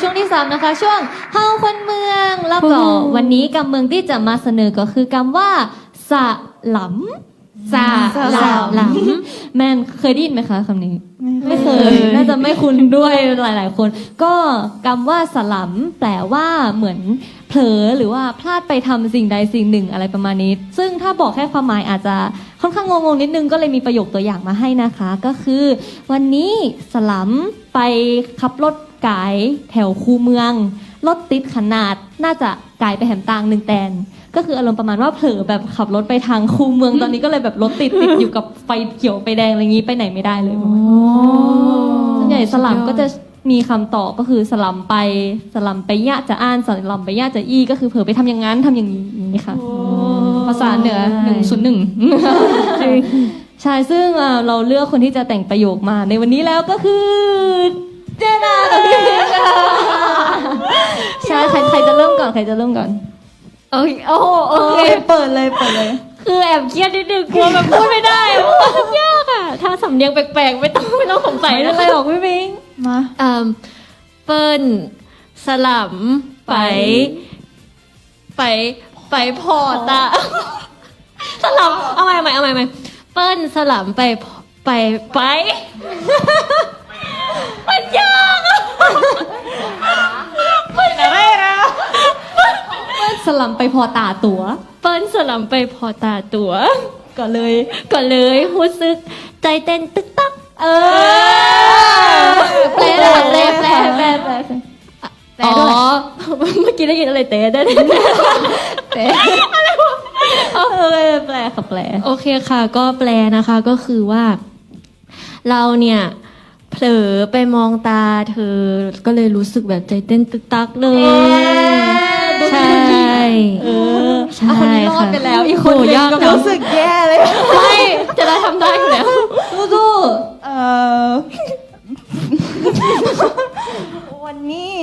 ช่วงที่3นะคะ ช่วงเฮาคนเมืองแล้วก็โอ้โหวันนี้กำเมืองที่จะมาเสนอก็คือกำว่าสะหลำสะสะหหลำลำแมนเคยได้ยินไหมคะคำนี้ไม่เคยไม่เคย น่าจะไม่คุ้นด้วยหลาย ๆ คน ก็คำว่าสลัมแปลว่าเหมือนเผลอหรือว่าพลาดไปทำสิ่งใดสิ่งหนึ่งอะไรประมาณนี้ ซึ่งถ้าบอกแค่ความหมายอาจจะค่อนข้างงงๆนิดนึงก็เลยมีประโยคตัวอย่างมาให้นะคะ ก็คือ วันนี้สลัมไปขับรถไกายแถวคูเมือง รถติดขนาดน่าจะไกายไปแหมตางหนึ่งแตน ก็คืออารมณ์ประมาณว่าเผลอแบบขับรถไปทางคูเมืองตอนนี้ก็เลยแบบรถติดติดอยู่กับไฟเขียวไฟแดงอะไรอย่างนี้ไปไหนไม่ได้เลยส่วนใหญ่สลัมก็จะมีคำตอบก็คือสลัมไปสลัมไปยะจะอ่านสลัมไปยะจะอี้ก็คือเผลอไปทำอย่างนั้นทำอย่างนี้อย่างนี้ค่ะภาษาเหนือหนึ่งศูนย์หนึ่งใช่ซึ่งเอ่อเราเลือกคนที่จะแต่งประโยคมาในวันนี้แล้วก็คือ เจนาค่ะพี่ค่ะใช่ใครใครจะเริ่มก่อนใครจะเริ่มก่อนโอเคโอ้โหโอเค เปิดเลยเปิดเลย คือแอบเครียดนิดนึงกลัวแบบพูดไม่ได้เพราะว่ามันยากอะ ถ้าสำเนียงแปลกๆ ไม่ต้องไม่ต้องสงสัยไม่นะเป็นไรคะหรอกพี่พิงมาเอ่อเปิ้ลสลัมไป ไปไปพอตาสลัมเอาใหม่เอาใหม่เอาใหม่เอาใหม่เปิ้ลสลัมไปไปไป มันยากอะมันอะไรนะสลัมไปพอตาตัว เปิ้ลสลัมไปพอตาตัว ก็เลยก็เลยรู้สึกใจเต้นตึกตักเออแปลแปลแปลแปลแปลแปลแปลอ๋อด้วยเมื่อกี้ได้ยินอะไรเต้ได้แปลเออแปลค่ะแปลโอเคค่ะ ก็แปลนะคะก็คือว่า เราเนี่ย เผลอไปมองตาเธอ ก็เลยรู้สึกแบบใจเต้นตึกตักเลย ใช่ เออใช่อะคนนี้รอดไปแล้วอีกคนโหหนึ่งยากก็จัง รู้สึกแย่เลยไม่จะได้ทำได้อยู่แล้ว สู้เอ่อ วันนี้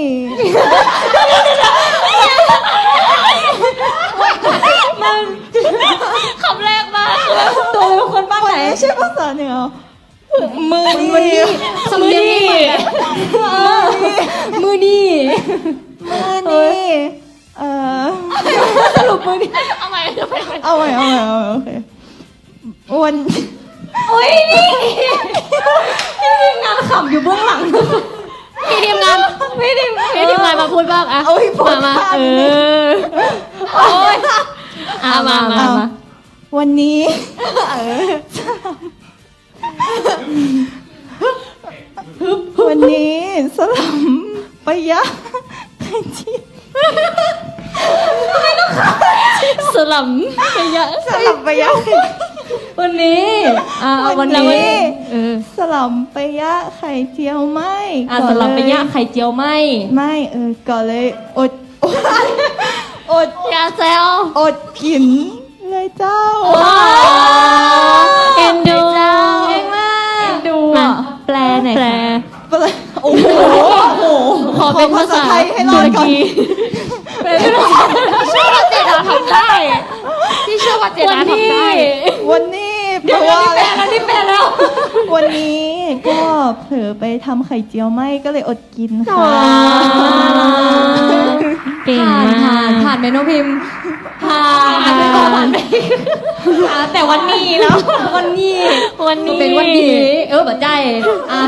คำแรกมา ๆตัวเป็นคนบ้าน วัน ไหน นี้ใช่ภาษาเหนือมือนี้ สำเนียงนี่เหมือนกันเออมือนี่ มือนี้เอ่อสรุปมือนี่เอาใหม่เอาใหม่เอาใหม่เอาใหม่เอาใหม่โอเควันโอ้ยนี่นี่ทีมงานขำอยู่เบื้องหลังมีทีมงานไม่ทีมมีทีมงานมาพูดบ้างอะเอาให้พอมามาทันเออโอ้ยอะมามาเอามาวันนี้วันนี้สลัมไปยะไข่เจียว สลัมไปเยอะสลัมไปยะไข่วันนี้อ่าเอาวันนี้เออสลัมไปยะไข่เจียวไหมอ่าก็สลับไปเลย่างไข่เจียวไหมไม่เออก็เลยอดอดอดอย่าแซวอดกินเลยเจ้า เอ็นดูเก่งมากดูมาแปลหน่อยแปลค่ะโอ้โหโอ้โห ขอเป็นภาษาไทยให้รตุอรดก่อนกีเชื่อว่าเจดาทำได้ที่เชื่อว่าเจดาทำได้วันนี้แปลว่าอะไรแล้วนี่แปลแล้ว วันนี้ก็เผลอไปทำไข่เจียวไหมก็เลยอดกินค่ะเก่งผ่านมาผ่านกผ่านไหมน้องพิมพ์ผ่านไม่พอผ่านไปอ่าแต่วันนี้แล้ววันนี้วันนี้เป็นวันนี้ เออบัดใจอะ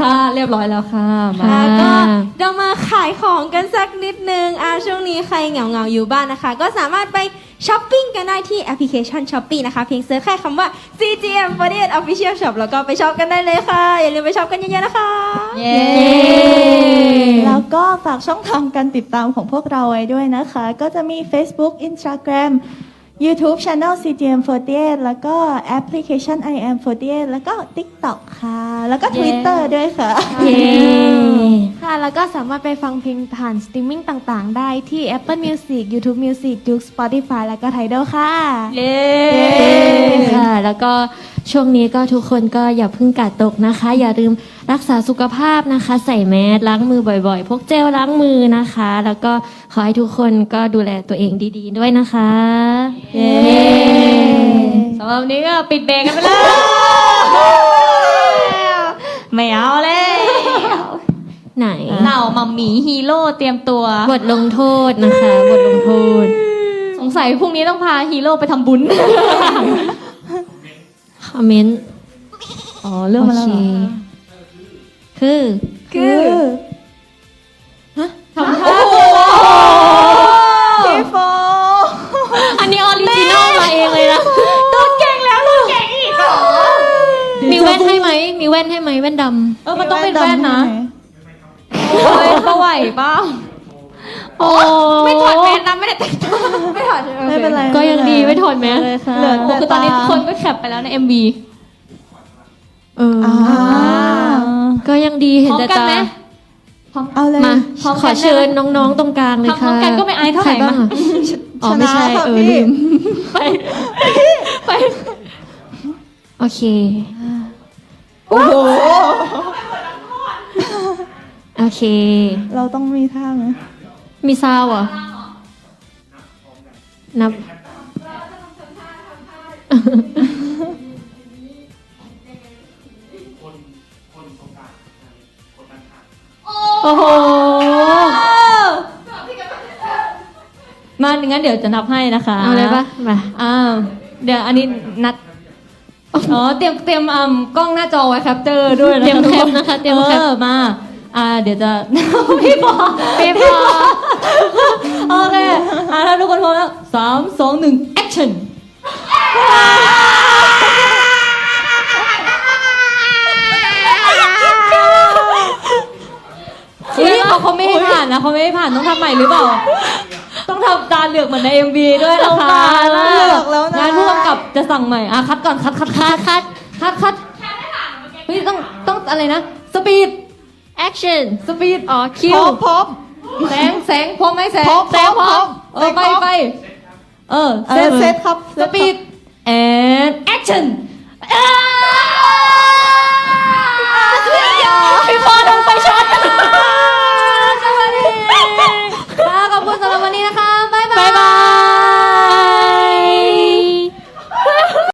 ค่ะเรียบร้อยแล้วค่ะมาอ่าก็เรามาขายของกันสักนิดนึงอ่าช่วงนี้ใครเหงาเงาๆอยู่บ้านนะคะ ก็สามารถไปช้อปปิ้งกันได้ที่แอปพลิเคชัน s h อ p e e นะคะ เพียงเซิร์ชแค่คำว่า CGM 48 Official Shop แล้วก็ไปช็อปกันได้เลยค่ะ อย่าลืมไปช็อปกันเยอะๆนะคะ เย้ แล้วก็ฝากช่องทางการติดตามของพวกเราไว้ด้วยนะคะ ก็จะมี Facebook Instagram YouTube Channel CGM48 แล้วก็แอปพลิเคชัน IM48 แล้วก็ TikTok ค่ะ แล้วก็ Twitter ด้วยค่ะ เย้ค่ะ แล้วก็สามารถไปฟังเพลงผ่านสตรีมมิ่งต่างๆ ได้ที่ Apple Music YouTube Music Juke Spotify แล้วก็ Tidal ค่ะ เย้ค่ะ แล้วก็ ช่วงนี้ก็ทุกคนก็อย่าเพึ่งกาดตกนะคะ อย่าลืมรักษาสุขภาพนะคะ ใส่แมสล้างมือบ่อยๆ พกเจลล้างมือนะคะ แล้วก็ขอให้ทุกคนก็ดูแลตัวเองดีๆ ด้วยนะคะเย้สำหรับวันนี้ก็ปิดเบรกกันไปแล้วไม่เอาแล้วไหนเหล่ามัมหมีฮีโร่เตรียมตัวบทลงโทษนะคะบทลงโทษ สงสัยพรุ่งนี้ต้องพาฮีโร่ไปทำบุญค อมเมนต์อ๋อเรื่องมาแล้วโอเหรอเคคือคือทำท่าพี่โฟอันนี้ออริจินอลมาเองเลยนะตัวเก่งแล้วตัวเก่งอีกเหรอมีแว่นให้ไหมมีแว่นให้ไหมแว่นดเออมันต้องเป็นแว่นนะโอ้ยก็ไหวเปล่าำโอ้ไม่ถอดแมสนะไม่ได้แต่งตัวไม่ ถอดใช่ไหมไม่เป็นไรก็ยังดีไม่ถอดแมสเลยค่ะเหลือโอ้แต่คือตอนนี้ตาทุกคนก็แคปไปแล้วใน MV เอออ่าก็ยังดีพเห็นร้อมแต่กันตาไหมเอาเลยมาพร้อมกันขอเชิญน้องๆตรงกลางเลยทำพร้ค่ะอมกันก็ไม่อายเท่าไหร่ใคบ้างมาอะอ๋อไม่ใช่ชนะค่ะเออพี่ลืมไปไปโอเคโอ้โหโอเค เราต้องมีท่าไหมมีซาว เหรอนับโอ้โห มางั้นเดี๋ยวจะนับให้นะคะเอาเลยปะมาอ่าเดี๋ยวอันนี้นัด อ๋อ เตรียมเตรียมอ่ากล้องหน้าจอไว้แคปเจอร์ด้วยนะเตรียมแคปนะคะเตรียมแคป ออมา อ่า เดี๋ยวจะ พี่ปอพี่ปอ โอเคอ่าถ้าทุกคนพร้อมแล้วสามสองหนึ่ง action อุ้ยเขาเขาไม่ให้ผ่านนะเขาไม่ให้ผ่านต้องทำใหม่หรือเปล่า ต้องทำตาเหลือกเหมือนใน MV ด้วยนะคะตาเหลือกแล้วนะ งานผู้กำกับจะสั่งใหม่อะคัดก่อนคัดคัดคัดคัดคัดคัดเฮ้ยต้องต้องอะไรนะ สปีด action สปีดอ๋อคิพวบพบ แสงแสงพร้อมไหมแสงพร้อมแสงพร้อมพร้อมเออไปพร้อมไปเออเออเซตครับสปีด and action อ่า